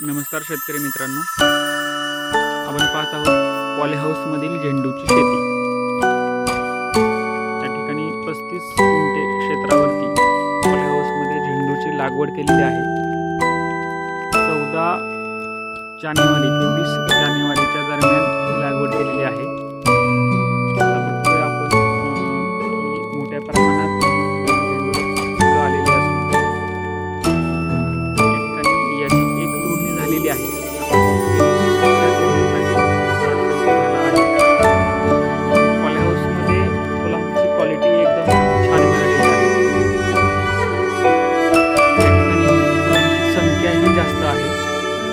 नमस्कार शेतकरी मित्रांनो. आपण पाहत आहोत पॉलीहाऊसमधील झेंडूची शेती. त्या ठिकाणी पस्तीस गुंठे क्षेत्रावरती पॉलीहाऊसमध्ये झेंडूची लागवड केलेली आहे. चौदा जानेवारी ते वीस जानेवारीच्या दरम्यान ही लागवड केलेली आहे.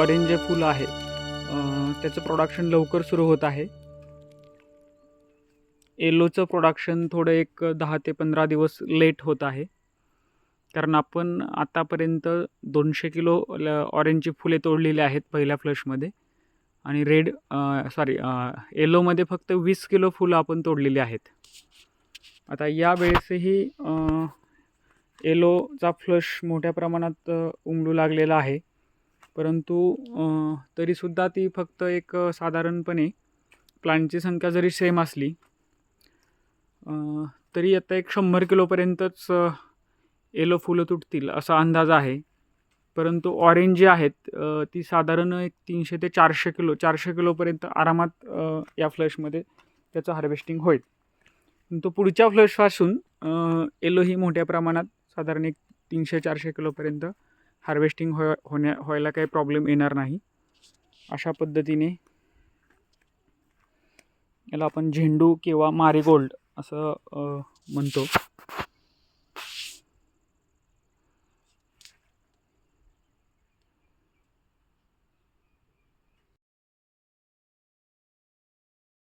ऑरेंज जे फुलं आहे. त्याचं प्रोडक्शन लवकर सुरू होत आहे. येलोचं प्रोडक्शन थोडं एक दहा ते पंधरा दिवस लेट होत आहे. कारण आपण आतापर्यंत दोनशे किलो ल- ऑरेंजची फुले तोडलेली आहेत पहिल्या फ्लशमध्ये आणि रेड सॉरी येलोमध्ये फक्त वीस किलो फुलं आपण तोडलेली आहेत. आता या वेळेसही येलोचा फ्लश मोठ्या प्रमाणात उमलू लागलेला आहे. परंतु तरीसुद्धा ती फक्त एक साधारणपणे प्लांटची संख्या जरी सेम असली तरी आता एक शंभर किलोपर्यंतच येलो फुलं तुटतील असा अंदाज आहे. परंतु ऑरेंज जी आहेत ती साधारण एक तीनशे ते चारशे किलो चारशे किलोपर्यंत आरामात या फ्लशमध्ये त्याचं हार्वेस्टिंग होईल. तो पुढच्या फ्लशपासून येलो ही मोठ्या प्रमाणात साधारण एक तीनशे चारशे किलोपर्यंत हार्वेस्टिंग हो होण्या व्हायला काही प्रॉब्लेम येणार नाही. अशा पद्धतीने याला आपण झेंडू किंवा मारीगोल्ड असं म्हणतो.